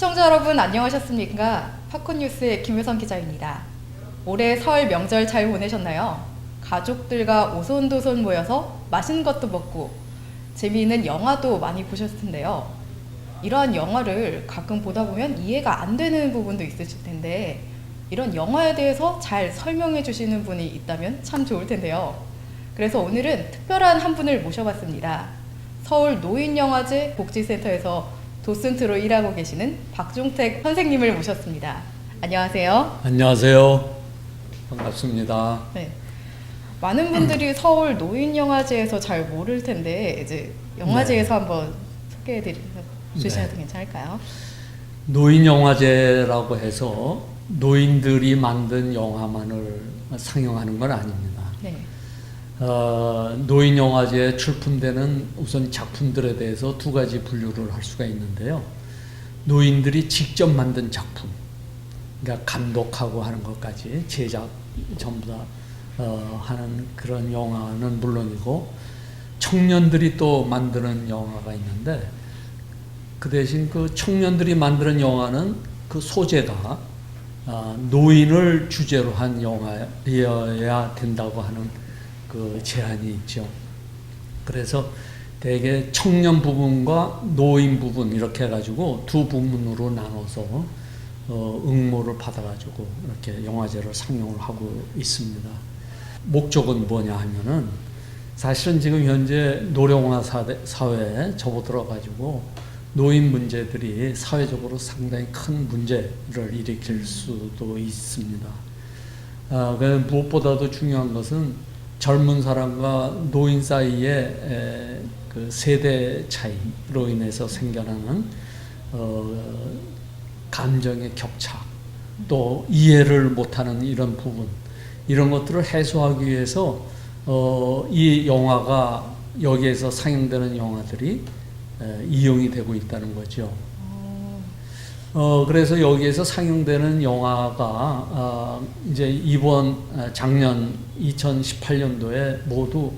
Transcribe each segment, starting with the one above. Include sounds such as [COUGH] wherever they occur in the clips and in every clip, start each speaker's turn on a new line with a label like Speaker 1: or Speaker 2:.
Speaker 1: 시청자 여러분 안녕하셨습니까? 팝콘 뉴스의 김효선 기자입니다. 올해 설 명절 잘 보내셨나요? 가족들과 오손도손 모여서 맛있는 것도 먹고 재미있는 영화도 많이 보셨을 텐데요. 이러한 영화를 가끔 보다 보면 이해가 안 되는 부분도 있으실 텐데 이런 영화에 대해서 잘 설명해 주시는 분이 있다면 참 좋을 텐데요. 그래서 오늘은 특별한 한 분을 모셔봤습니다. 서울 노인영화제 복지센터에서 도슨트로 일하고 계시는 박종택 선생님을 모셨습니다. 안녕하세요.
Speaker 2: 안녕하세요. 반갑습니다.
Speaker 1: 네. 많은 분들이 서울 노인영화제에서 잘 모를 텐데 이제 영화제에서 한번 소개해 드리 주셔도
Speaker 2: 네.
Speaker 1: 괜찮을까요?
Speaker 2: 노인 영화제라고 해서 노인들이 만든 영화만을 상영하는 건 아닙니다.
Speaker 1: 네.
Speaker 2: 어, 노인 영화제에 출품되는 우선 작품들에 대해서 두 가지 분류를 할 수가 있는데요. 노인들이 직접 만든 작품, 그러니까 감독하고 하는 것까지 제작 전부 다 어, 하는 그런 영화는 물론이고 청년들이 또 만드는 영화가 있는데 그 대신 그 청년들이 만드는 영화는 그 소재가 아, 노인을 주제로 한 영화여야 된다고 하는 그 제한이 있죠. 그래서 대개 청년 부분과 노인 부분 이렇게 해가지고 두 부문으로 나눠서 어, 응모를 받아가지고 이렇게 영화제를 상영을 하고 있습니다. 목적은 뭐냐 하면은 사실은 지금 현재 노령화 사회에 접어들어가지고 노인 문제들이 사회적으로 상당히 큰 문제를 일으킬 수도 있습니다. 아, 그 무엇보다도 중요한 것은 젊은 사람과 노인 사이의 에, 그 세대 차이로 인해서 생겨나는 어, 감정의 격차, 또 이해를 못하는 이런 부분, 이런 것들을 해소하기 위해서 어, 이 영화가 여기에서 상영되는 영화들이 에, 이용이 되고 있다는 거죠. 어, 그래서 여기에서 상영되는 영화가 아, 이제 이번 아, 작년 2018년도에 모두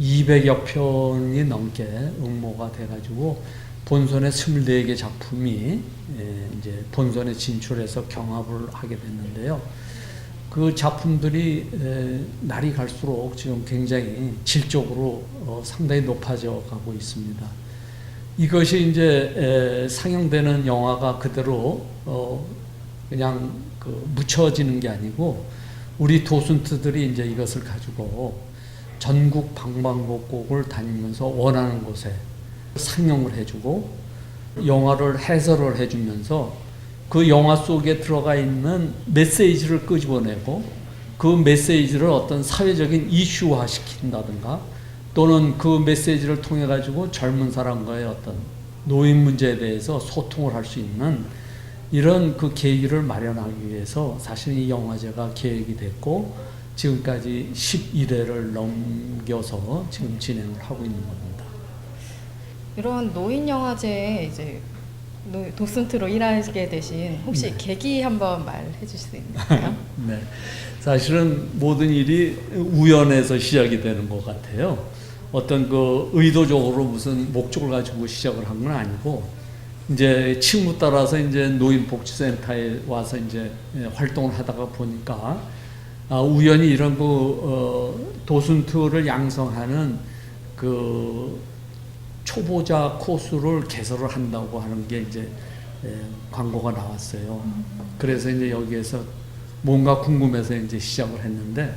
Speaker 2: 200여 편이 넘게 응모가 돼가지고 본선에 24개 작품이 예, 이제 본선에 진출해서 경합을 하게 됐는데요. 그 작품들이 에, 날이 갈수록 지금 굉장히 질적으로 어, 상당히 높아져 가고 있습니다. 이것이 이제 에, 상영되는 영화가 그대로 어, 그냥 그 묻혀지는 게 아니고 우리 도슨트들이 이제 이것을 가지고 전국 방방곡곡을 다니면서 원하는 곳에 상영을 해주고 영화를 해설을 해주면서 그 영화 속에 들어가 있는 메시지를 끄집어내고 그 메시지를 어떤 사회적인 이슈화 시킨다든가 또는 그 메시지를 통해 가지고 젊은 사람과의 어떤 노인 문제에 대해서 소통을 할 수 있는 이런 그 계기를 마련하기 위해서 사실 이 영화제가 계획이 됐고 지금까지 11회를 넘겨서 지금 진행을 하고 있는 겁니다.
Speaker 1: 이런 노인 영화제에 이제 노- 도슨트로 일하게 되신 혹시
Speaker 2: 네.
Speaker 1: 계기 한번 말해 주실 수 있나요? [LAUGHS]
Speaker 2: 네. 사실은 모든 일이 우연에서 시작이 되는 것 같아요. 어떤 그 의도적으로 무슨 목적을 가지고 시작을 한 건 아니고 이제 친구 따라서 이제 노인복지센터에 와서 이제 예, 활동을 하다가 보니까 아, 우연히 이런 그 어, 도슨트를 양성하는 그 초보자 코스를 개설을 한다고 하는 게 이제 예, 광고가 나왔어요. 그래서 이제 여기에서 뭔가 궁금해서 이제 시작을 했는데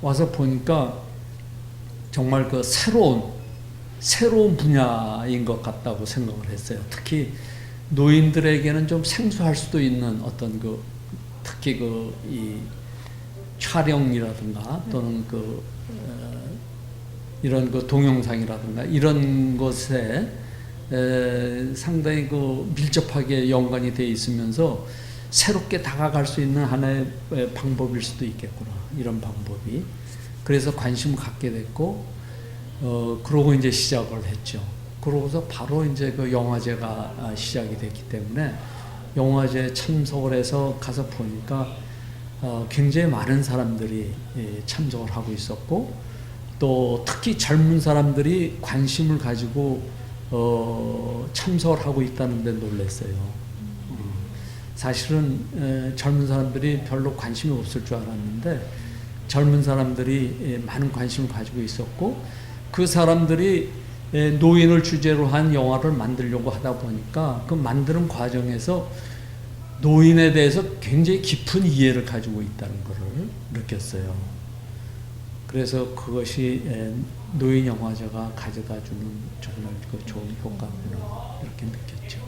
Speaker 2: 와서 보니까 정말 그 새로운 새로운 분야인 것 같다고 생각을 했어요. 특히 노인들에게는 좀 생소할 수도 있는 어떤 그 특히 그 이 촬영이라든가 또는 그 어, 이런 그 동영상이라든가 이런 것에 에, 상당히 그 밀접하게 연관이 돼 있으면서 새롭게 다가갈 수 있는 하나의 에, 방법일 수도 있겠구나. 이런 방법이 그래서 관심을 갖게 됐고 어 그러고 이제 시작을 했죠. 그러고서 바로 이제 그 영화제가 아, 시작이 됐기 때문에 영화제 참석을 해서 가서 보니까 어, 굉장히 많은 사람들이 예, 참석을 하고 있었고 또 특히 젊은 사람들이 관심을 가지고 어, 참석을 하고 있다는 데 놀랐어요. 음. 사실은 에, 젊은 사람들이 별로 관심이 없을 줄 알았는데 젊은 사람들이 에, 많은 관심을 가지고 있었고 그 사람들이 에, 노인을 주제로 한 영화를 만들려고 하다 보니까 그 만드는 과정에서 노인에 대해서 굉장히 깊은 이해를 가지고 있다는 것을 느꼈어요. 그래서 그것이 에, 노인 영화제가 가져다 주는 정말 그 좋은 효과구나 이렇게 느꼈죠.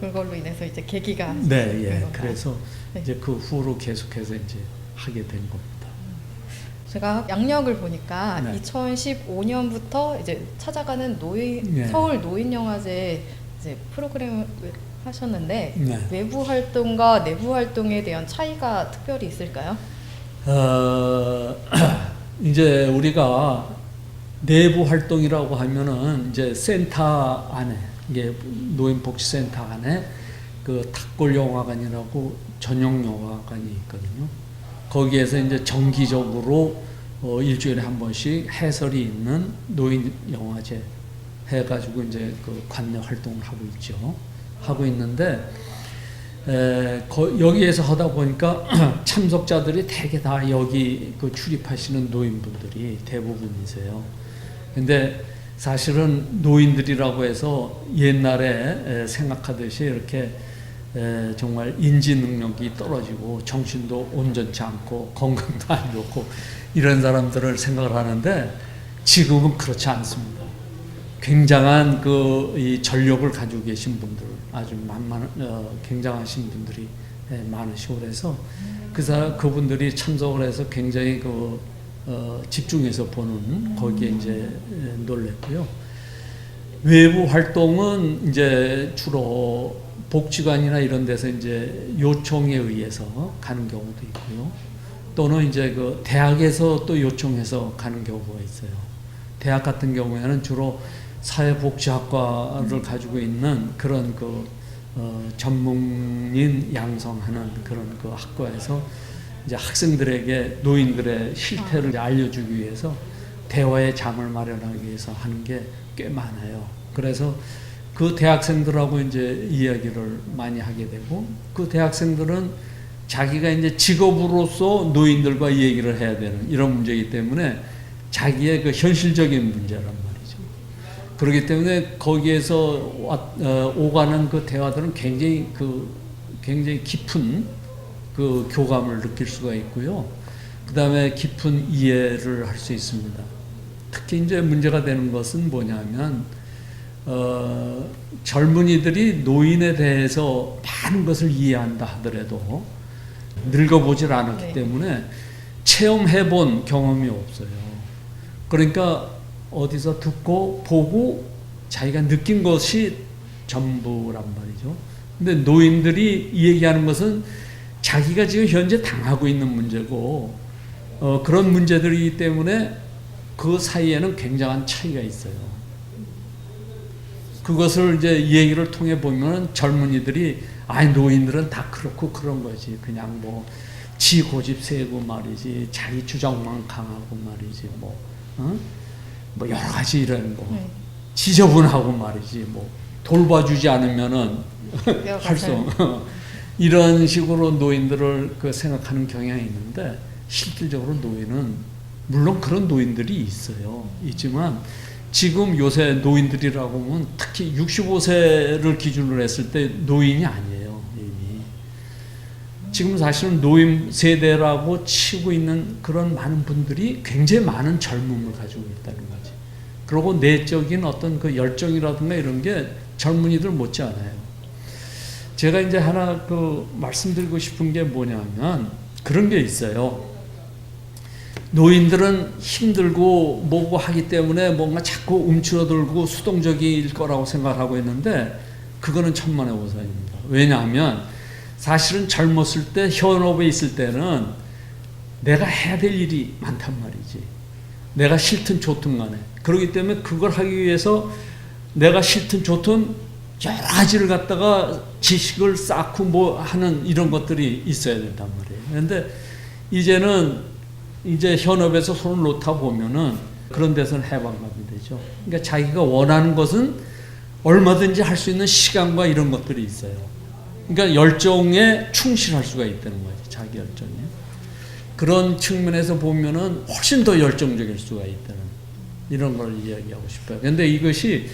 Speaker 1: 그걸로 인해서 이제 계기가
Speaker 2: 네,
Speaker 1: 된
Speaker 2: 예. 그래서
Speaker 1: 네.
Speaker 2: 이제 그 후로 계속해서 이제 하게 된 겁니다.
Speaker 1: 제가 양력을 보니까
Speaker 2: 네.
Speaker 1: 2015년부터 이제 찾아가는 노인
Speaker 2: 네.
Speaker 1: 서울 노인 영화제 이제 프로그램을 하셨는데
Speaker 2: 네.
Speaker 1: 외부 활동과 내부 활동에 대한 차이가 특별히 있을까요?
Speaker 2: 어, [CLEARS THROAT] 이제 우리가 내부 활동이라고 하면은 이제 센터 안에 이게 노인 복지 센터 안에 그 탁골 영화관이라고 전용 영화관이 있거든요. 거기에서 이제 정기적으로 어, 일주일에 한 번씩 해설이 있는 노인 영화제 해가지고 이제 그 관내 활동을 하고 있죠. 하고 있는데 에, 거, 여기에서 하다 보니까 [CLEARS THROAT] 참석자들이 대개 다 여기 그 출입하시는 노인분들이 대부분이세요. 근데 사실은 노인들이라고 해서 옛날에 에, 생각하듯이 이렇게 에, 정말 인지 능력이 떨어지고 정신도 온전치 않고 건강도 안 좋고 이런 사람들을 생각을 하는데 지금은 그렇지 않습니다. 굉장한 그 이 전력을 가지고 계신 분들 아주 만만 어, 굉장하신 분들이 예, 많으시고 그래서 그 사람 그분들이 참석을 해서 굉장히 그 어, 집중해서 보는 거기에 이제 예, 놀랬고요. 외부 활동은 이제 주로 복지관이나 이런 데서 이제 요청에 의해서 가는 경우도 있고요. 또는 이제 그 대학에서 또 요청해서 가는 경우가 있어요. 대학 같은 경우에는 주로 사회복지학과를 가지고 있는 그런 그 어, 전문인 양성하는 그런 그 학과에서 이제 학생들에게 노인들의 실태를 알려주기 위해서 대화의 장을 마련하기 위해서 하는 게 꽤 많아요. 그래서 그 대학생들하고 이제 이야기를 많이 하게 되고 그 대학생들은 자기가 이제 직업으로서 노인들과 이 얘기를 해야 되는 이런 문제이기 때문에 자기의 그 현실적인 문제란 말이죠. 그렇기 때문에 거기에서 와- 어, 오가는 그 대화들은 굉장히 그 굉장히 깊은 그 교감을 느낄 수가 있고요. 그 다음에 깊은 이해를 할 수 있습니다. 특히 이제 문제가 되는 것은 뭐냐면 어, 젊은이들이 노인에 대해서 많은 것을 이해한다 하더라도 늙어보질 않았기
Speaker 1: 네.
Speaker 2: 때문에 체험해본 경험이 없어요. 그러니까 어디서 듣고 보고 자기가 느낀 것이 전부란 말이죠. 근데 노인들이 이 얘기하는 것은 자기가 지금 현재 당하고 있는 문제고 어, 그런 문제들이기 때문에 그 사이에는 굉장한 차이가 있어요. 그것을 이제 이 얘기를 통해 보면 젊은이들이 아니 노인들은 다 그렇고 그런 거지 그냥 뭐 지 고집 세고 말이지 자기 주장만 강하고 말이지 뭐, 어? 뭐 여러 가지 이런 뭐
Speaker 1: 네.
Speaker 2: 지저분하고 말이지 뭐 돌봐주지 않으면은
Speaker 1: 여러
Speaker 2: 할수
Speaker 1: 가지. [LAUGHS]
Speaker 2: 이런 식으로 노인들을 그 생각하는 경향이 있는데 실질적으로 노인은 물론 그런 노인들이 있어요. 있지만 지금 요새 노인들이라고 하면 특히 65세를 기준으로 했을 때 노인이 아니에요. 이미. 지금 사실은 노인 세대라고 치고 있는 그런 많은 분들이 굉장히 많은 젊음을 가지고 있다는 거지. 그리고 내적인 어떤 그 열정이라든가 이런 게 젊은이들 못지 않아요. 제가 이제 하나 그 말씀드리고 싶은 게 뭐냐면 그런 게 있어요. 노인들은 힘들고 뭐고 하기 때문에 뭔가 자꾸 움츠러들고 수동적일 거라고 생각하고 있는데 그거는 천만의 오산입니다. 왜냐하면 사실은 젊었을 때 현업에 있을 때는 내가 해야 될 일이 많단 말이지. 내가 싫든 좋든 간에. 그렇기 때문에 그걸 하기 위해서 내가 싫든 좋든 여러 가지를 갖다가 지식을 쌓고 뭐 하는 이런 것들이 있어야 된단 말이에요. 그런데 이제는 이제 현업에서 손을 놓다 보면은 그런 데서는 해방감이 되죠. 그러니까 자기가 원하는 것은 얼마든지 할 수 있는 시간과 이런 것들이 있어요. 그러니까 열정에 충실할 수가 있다는 거죠. 자기 열정에. 그런 측면에서 보면은 훨씬 더 열정적일 수가 있다는 이런 걸 이야기하고 싶어요. 근데 이것이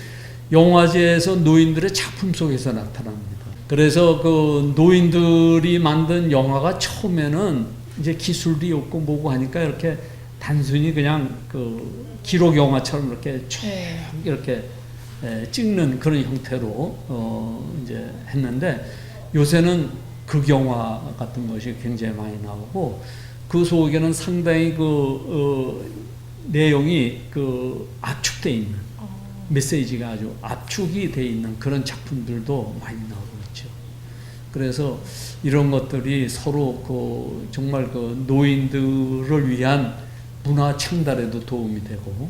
Speaker 2: 영화제에서 노인들의 작품 속에서 나타납니다. 그래서 그 노인들이 만든 영화가 처음에는 이제 기술이 없고 뭐고 하니까 이렇게 단순히 그냥 그 기록 영화처럼 이렇게 쭉
Speaker 1: 네.
Speaker 2: 이렇게 에, 찍는 그런 형태로 어 이제 했는데 요새는 극영화 같은 것이 굉장히 많이 나오고 그 속에는 상당히 그 어, 내용이 그 압축돼 있는
Speaker 1: 어,
Speaker 2: 메시지가 아주 압축이 돼 있는 그런 작품들도 많이 나오고. 그래서 이런 것들이 서로 그 정말 그 노인들을 위한 문화 창달에도 도움이 되고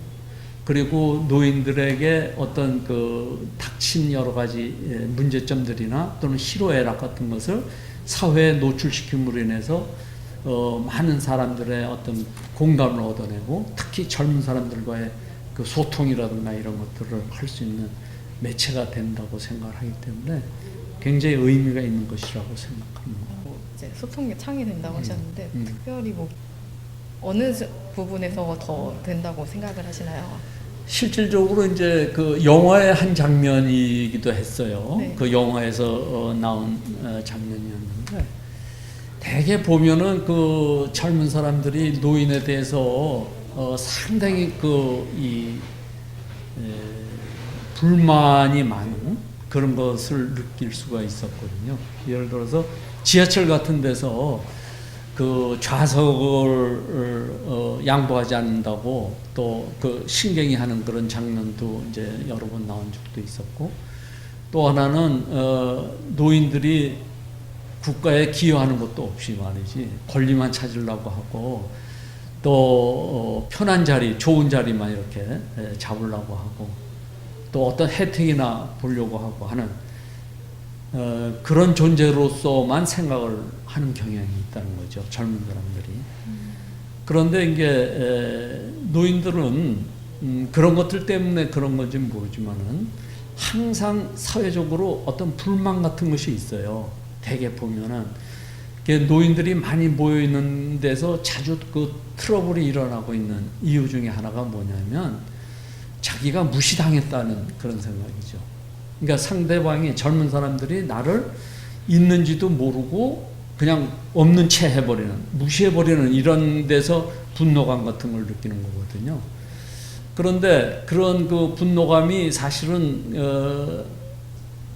Speaker 2: 그리고 노인들에게 어떤 그 닥친 여러 가지 예, 문제점들이나 또는 희로애락 같은 것을 사회에 노출시킴으로 인해서 어, 많은 사람들의 어떤 공감을 얻어내고 특히 젊은 사람들과의 그 소통이라든가 이런 것들을 할 수 있는 매체가 된다고 생각을 하기 때문에 굉장히 의미가 있는 것이라고 생각합니다.
Speaker 1: 뭐 이제 소통의 창이 된다고 하셨는데
Speaker 2: 음.
Speaker 1: 특별히 뭐 어느 저- 부분에서 더 된다고 생각을 하시나요?
Speaker 2: 실질적으로 이제 그 영화의 한 장면이기도 했어요.
Speaker 1: 네.
Speaker 2: 그 영화에서 어, 나온 어, 장면이었는데 대개 보면은 그 젊은 사람들이 노인에 대해서 어, 상당히 그 이 불만이 많은 그런 것을 느낄 수가 있었거든요. 예를 들어서 지하철 같은 데서 그 좌석을 어, 양보하지 않는다고 또 그 신경이 하는 그런 장면도 이제 여러 번 나온 적도 있었고 또 하나는 어, 노인들이 국가에 기여하는 것도 없이 말이지 권리만 찾으려고 하고 또 어, 편한 자리, 좋은 자리만 이렇게 에, 잡으려고 하고 또 어떤 혜택이나 보려고 하고 하는 어, 그런 존재로서만 생각을 하는 경향이 있다는 거죠. 젊은 사람들이. 그런데 에, 노인들은 음, 그런 것들 때문에 그런 건지 모르지만은 항상 사회적으로 어떤 불만 같은 것이 있어요. 대개 보면은 노인들이 많이 모여 있는 데서 자주 그 트러블이 일어나고 있는 이유 중에 하나가 뭐냐면 자기가 무시당했다는 그런 생각이죠. 그러니까 상대방이 젊은 사람들이 나를 있는지도 모르고 그냥 없는 채 해버리는 무시해버리는 이런 데서 분노감 같은 걸 느끼는 거거든요. 그런데 그런 그 분노감이 사실은 어,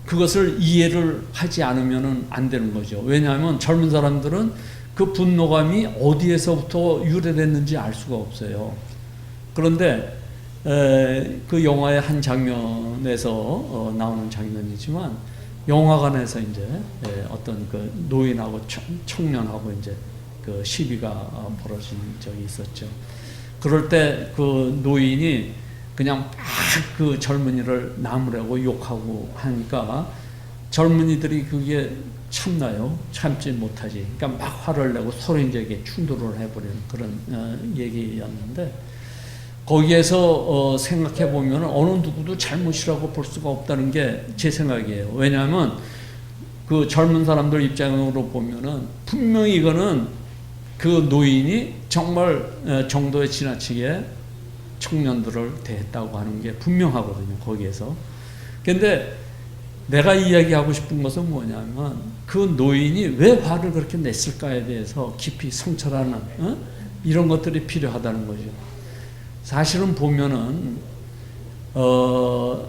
Speaker 2: 그것을 이해를 하지 않으면은 안 되는 거죠. 왜냐하면 젊은 사람들은 그 분노감이 어디에서부터 유래됐는지 알 수가 없어요. 그런데 에, 그 영화의 한 장면에서 어, 나오는 장면이지만 영화관에서 이제 에, 어떤 그 노인하고 청, 청년하고 이제 그 시비가 어, 벌어진 적이 있었죠. 그럴 때 그 노인이 그냥 막 그 젊은이를 나무라고 욕하고 하니까 젊은이들이 그게 참나요? 참지 못하지. 그러니까 막 화를 내고 서로 이제 충돌을 해버리는 그런 어, 얘기였는데 거기에서 어, 생각해 보면 어느 누구도 잘못이라고 볼 수가 없다는 게 제 생각이에요. 왜냐하면 그 젊은 사람들 입장으로 보면은 분명히 이거는 그 노인이 정말 어, 정도에 지나치게 청년들을 대했다고 하는 게 분명하거든요. 거기에서. 근데 내가 이야기하고 싶은 것은 뭐냐면 그 노인이 왜 화를 그렇게 냈을까에 대해서 깊이 성찰하는 어? 이런 것들이 필요하다는 거죠. 사실은 보면은 어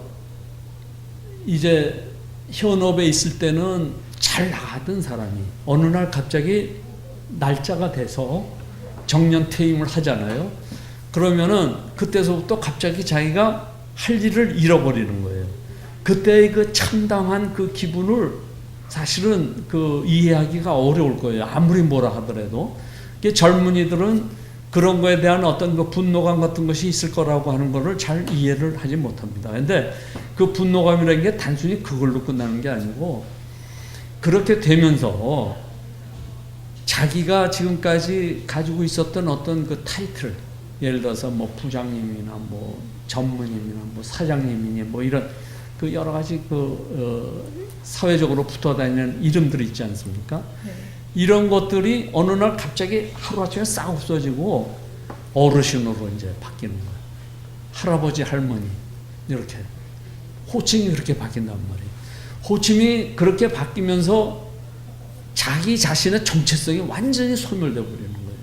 Speaker 2: 이제 현업에 있을 때는 잘 나가던 사람이 어느 날 갑자기 날짜가 돼서 정년 퇴임을 하잖아요. 그러면은 그때서부터 갑자기 자기가 할 일을 잃어버리는 거예요. 그때의 그 참담한 그 기분을 사실은 그 이해하기가 어려울 거예요. 아무리 뭐라 하더라도. 젊은이들은 그런 거에 대한 어떤 그 분노감 같은 것이 있을 거라고 하는 거를 잘 이해를 하지 못합니다. 근데 그 분노감이라는 게 단순히 그걸로 끝나는 게 아니고 그렇게 되면서 자기가 지금까지 가지고 있었던 어떤 그 타이틀 예를 들어서 뭐 부장님이나 뭐 전무님이나 뭐 사장님이니 뭐 이런 그 여러 가지 그 어, 사회적으로 붙어 다니는 이름들이 있지 않습니까?
Speaker 1: 네.
Speaker 2: 이런 것들이 어느 날 갑자기 하루아침에 싹 없어지고 어르신으로 이제 바뀌는 거예요. 할아버지, 할머니 이렇게 호칭이 그렇게 바뀐단 말이에요. 호칭이 그렇게 바뀌면서 자기 자신의 정체성이 완전히 소멸돼 버리는 거예요.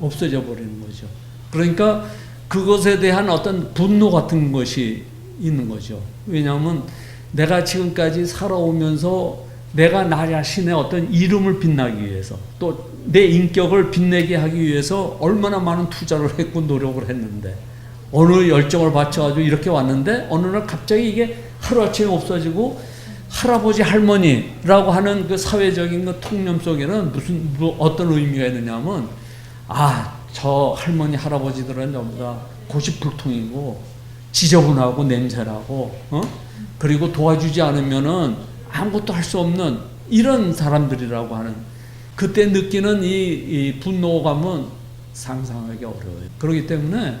Speaker 2: 없어져 버리는 거죠. 그러니까 그것에 대한 어떤 분노 같은 것이 있는 거죠. 왜냐하면 내가 지금까지 살아오면서 내가 나 자신의 어떤 이름을 빛나기 위해서 또 내 인격을 빛내게 하기 위해서 얼마나 많은 투자를 했고 노력을 했는데 어느 열정을 바쳐가지고 이렇게 왔는데 어느 날 갑자기 이게 하루아침에 없어지고 할아버지 할머니라고 하는 그 사회적인 그 통념 속에는 무슨 뭐 어떤 의미가 있느냐면 아 저 할머니 할아버지들은 전부 다 고집불통이고 지저분하고 냄새나고 어? 그리고 도와주지 않으면은 아무것도 할 수 없는 이런 사람들이라고 하는 그때 느끼는 이, 이 분노감은 상상하기 어려워요. 그렇기 때문에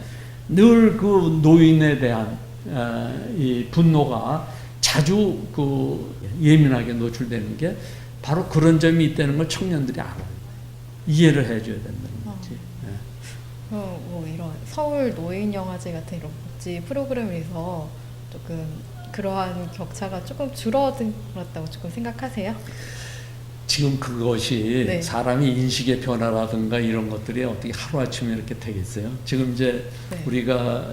Speaker 2: 늘 그 노인에 대한 어, 이 분노가 자주 그 예민하게 노출되는 게 바로 그런 점이 있다는 걸 청년들이 알아요. 이해를 해줘야 된다는 거지. 예.
Speaker 1: 어, 뭐 이런 서울 노인 영화제 같은 이런 복지 프로그램에서 조금 그러한 격차가 조금 줄어들었다고 조금 생각하세요?
Speaker 2: 지금 그것이
Speaker 1: 네.
Speaker 2: 사람이 인식의 변화라든가 이런 것들이 어떻게 하루아침에 이렇게 되겠어요? 지금 이제
Speaker 1: 네.
Speaker 2: 우리가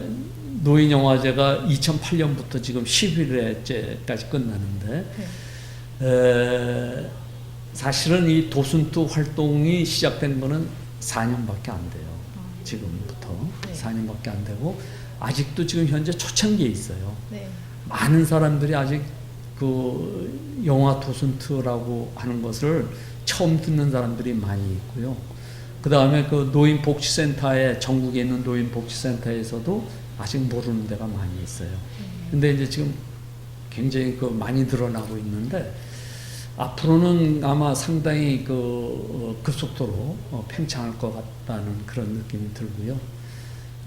Speaker 2: 노인 영화제가 2008년부터 지금 11회째까지 끝나는데
Speaker 1: 네.
Speaker 2: 에, 사실은 이 도순투 활동이 시작된 거는 4년밖에 안 돼요. 지금부터
Speaker 1: 네.
Speaker 2: 4년밖에 안 되고 아직도 지금 현재 초창기에 있어요.
Speaker 1: 네.
Speaker 2: 많은 사람들이 아직 그 영화 도슨트라고 하는 것을 처음 듣는 사람들이 많이 있고요. 그 다음에 그 노인 복지센터에 전국에 있는 노인 복지센터에서도 아직 모르는 데가 많이 있어요. 근데 이제 지금 굉장히 그 많이 늘어나고 있는데 앞으로는 아마 상당히 그 어, 급속도로 어, 팽창할 것 같다는 그런 느낌이 들고요.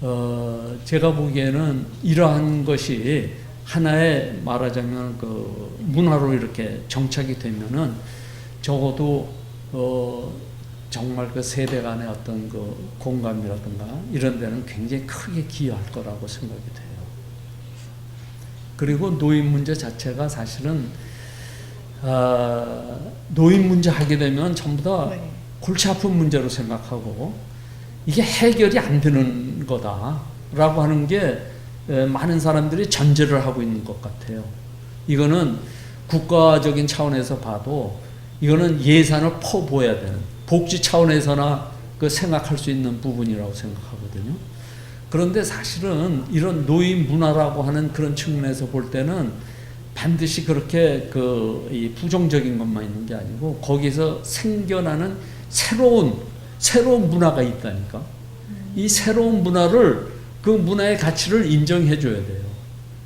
Speaker 2: 어, 제가 보기에는 이러한 것이 하나의 말하자면 그 문화로 이렇게 정착이 되면은 적어도 어, 정말 그 세대 간의 어떤 그 공감이라든가 이런 데는 굉장히 크게 기여할 거라고 생각이 돼요. 그리고 노인 문제 자체가 사실은 아, 노인 문제 하게 되면 전부 다
Speaker 1: 네.
Speaker 2: 골치 아픈 문제로 생각하고 이게 해결이 안 되는 거다라고 하는 게 에, 많은 사람들이 전제를 하고 있는 것 같아요. 이거는 국가적인 차원에서 봐도 이거는 예산을 퍼부어야 되는 복지 차원에서나 그 생각할 수 있는 부분이라고 생각하거든요. 그런데 사실은 이런 노인 문화라고 하는 그런 측면에서 볼 때는 반드시 그렇게 그이 부정적인 것만 있는 게 아니고 거기서 생겨나는 새로운 새로운 문화가 있다니까. 이 새로운 문화를 그 문화의 가치를 인정해 줘야 돼요.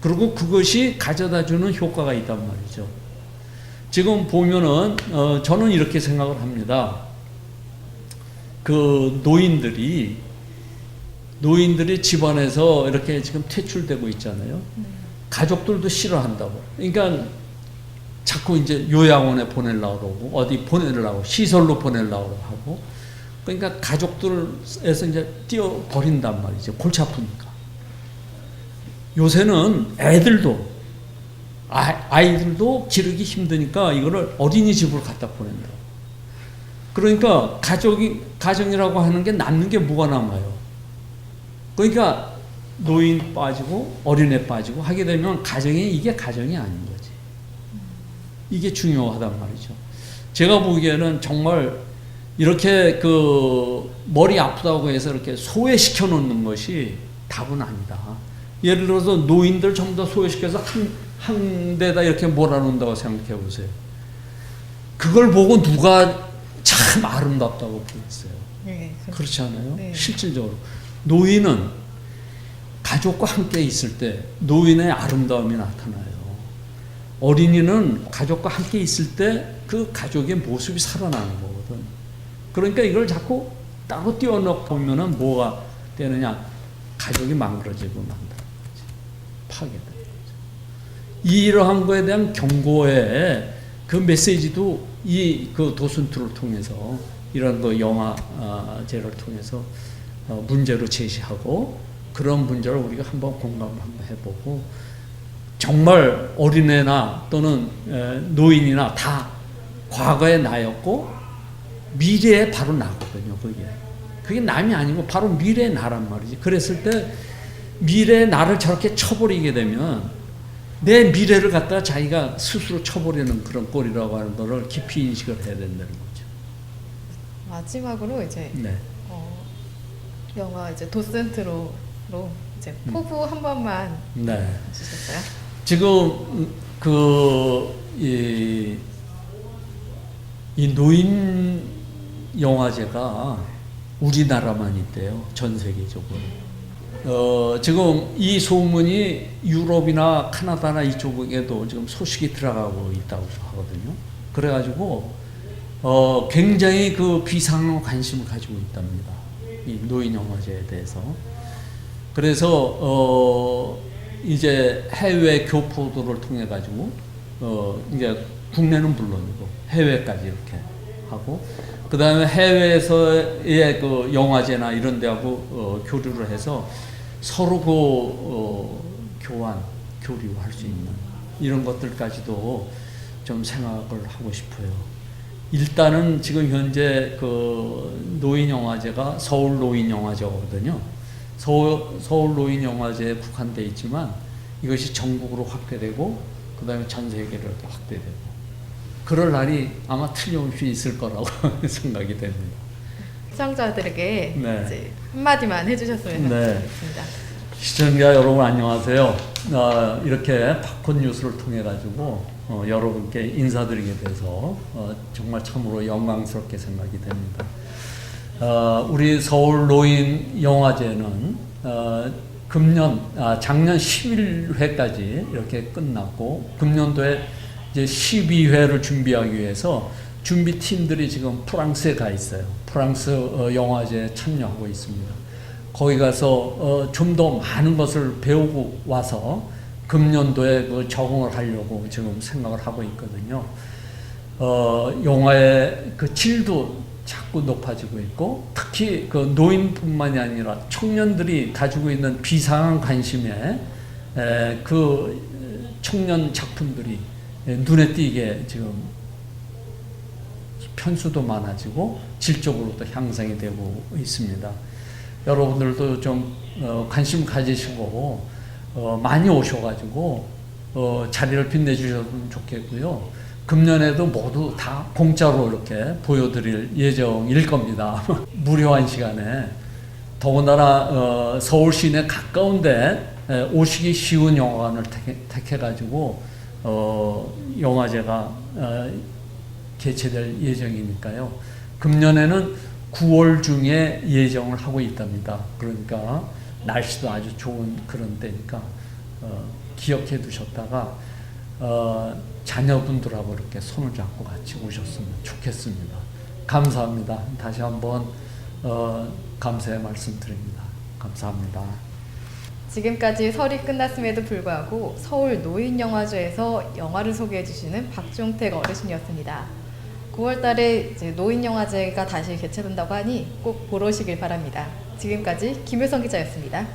Speaker 2: 그리고 그것이 가져다 주는 효과가 있단 말이죠. 지금 보면은 어, 저는 이렇게 생각을 합니다. 그 노인들이 노인들이 집안에서 이렇게 지금 퇴출되고 있잖아요. 가족들도 싫어한다고. 그러니까 자꾸 이제 요양원에 보내려고 그러고 어디 보내려고 시설로 보내려고 하고 그러니까 가족들에서 이제 띄어 버린단 말이죠. 골치 아프니까. 요새는 애들도 아, 아이들도 기르기 힘드니까 이거를 어린이집으로 갖다 보낸다. 그러니까 가족이 가정이라고 하는 게 남는 게 뭐가 남아요? 그러니까 노인 빠지고 어린애 빠지고 하게 되면 가정이 이게 가정이 아닌 거지. 이게 중요하단 말이죠. 제가 보기에는 정말 이렇게 그 머리 아프다고 해서 이렇게 소외시켜 놓는 것이 답은 아니다. 예를 들어서 노인들 전부 다 소외시켜서 한, 한 데다 이렇게 몰아놓는다고 생각해 보세요. 그걸 보고 누가 참 아름답다고 보겠어요.
Speaker 1: 네. 그-
Speaker 2: 그렇지 않아요?
Speaker 1: 네.
Speaker 2: 실질적으로 노인은 가족과 함께 있을 때 노인의 아름다움이 나타나요. 어린이는 가족과 함께 있을 때 그 가족의 모습이 살아나는 거거든. 그러니까 이걸 자꾸 따로 띄워넣고 보면은 뭐가 되느냐? 가족이 망가지고 만다. 거죠. 이러한 거에 대한 경고의 그 메시지도 이 그 도슨트를 통해서 이런 그 영화제를 통해서 어, 문제로 제시하고 그런 문제를 우리가 한번 공감 한번 해보고 정말 어린애나 또는 에, 노인이나 다 과거의 나였고 미래에 바로 나거든요. 그게 그게 남이 아니고 바로 미래의 나란 말이지. 그랬을 때 미래의 나를 저렇게 쳐버리게 되면 내 미래를 갖다가 자기가 스스로 쳐버리는 그런 꼴이라고 하는 거를 깊이 인식을 해야 된다는 거죠.
Speaker 1: 마지막으로 이제
Speaker 2: 네.
Speaker 1: 어, 영화 이제 도센트로로 이제
Speaker 2: 음.
Speaker 1: 포부 한 번만
Speaker 2: 네.
Speaker 1: 주셨어요.
Speaker 2: 지금 그이 이 노인 영화제가 우리나라만 있대요. 전 세계적으로. 어, 지금 이 소문이 유럽이나 카나다나 이쪽에도 지금 소식이 들어가고 있다고 하거든요. 그래가지고 어, 굉장히 그 비상한 관심을 가지고 있답니다. 이 노인 영화제에 대해서. 그래서 어, 이제 해외 교포들을 통해 가지고 어, 이제 국내는 물론이고 해외까지 이렇게 하고 그 다음에 해외에서의 그 영화제나 이런 데하고 어, 교류를 해서 서로 그 어, 교환, 교류할 수 있는 이런 것들까지도 좀 생각을 하고 싶어요. 일단은 지금 현재 그 노인 영화제가 서울 노인 영화제거든요. 서울, 서울 노인 영화제에 국한돼 있지만 이것이 전국으로 확대되고 그 다음에 전 세계로 확대되고 그럴 날이 아마 틀림없이 있을 거라고 [LAUGHS] 생각이 됩니다.
Speaker 1: 시청자들에게
Speaker 2: 네.
Speaker 1: 이제 한마디만 해주셨으면
Speaker 2: 네.
Speaker 1: 좋겠습니다.
Speaker 2: 시청자 여러분 안녕하세요. 어, 이렇게 팝콘 뉴스를 통해 가지고 어, 여러분께 인사드리게 돼서 어, 정말 참으로 영광스럽게 생각이 됩니다. 어, 우리 서울 노인 영화제는 어, 금년 아, 작년 11회까지 이렇게 끝났고 금년도에 이제 12회를 준비하기 위해서 준비 팀들이 지금 프랑스에 가 있어요. 프랑스 어, 영화제에 참여하고 있습니다. 거기 가서 어, 좀더 많은 것을 배우고 와서 금년도에 그 적응을 하려고 지금 생각을 하고 있거든요. 어, 영화의 그 질도 자꾸 높아지고 있고 특히 그 노인뿐만이 아니라 청년들이 가지고 있는 비상한 관심에 에, 그 청년 작품들이 에, 눈에 띄게 지금 편수도 많아지고 질적으로도 향상이 되고 있습니다. 여러분들도 좀 어, 관심 가지시고 어, 많이 오셔가지고 어, 자리를 빛내주셨으면 좋겠고요. 금년에도 모두 다 공짜로 이렇게 보여드릴 예정일 겁니다. [LAUGHS] 무료한 시간에 더군다나 어, 서울 시내 가까운데 에, 오시기 쉬운 영화관을 택해, 택해가지고 어, 영화제가 어, 개최될 예정이니까요. 금년에는 9월 중에 예정을 하고 있답니다. 그러니까 날씨도 아주 좋은 그런 때니까 어, 기억해 두셨다가 어, 자녀분들하고 이렇게 손을 잡고 같이 오셨으면 좋겠습니다. 감사합니다. 다시 한번 어, 감사의 말씀 드립니다. 감사합니다.
Speaker 1: 지금까지 설이 끝났음에도 불구하고 서울 노인영화제에서 영화를 소개해 주시는 박종택 어르신이었습니다. 9월 달에 노인영화제가 다시 개최된다고 하니 꼭 보러 오시길 바랍니다. 지금까지 김효성 기자였습니다.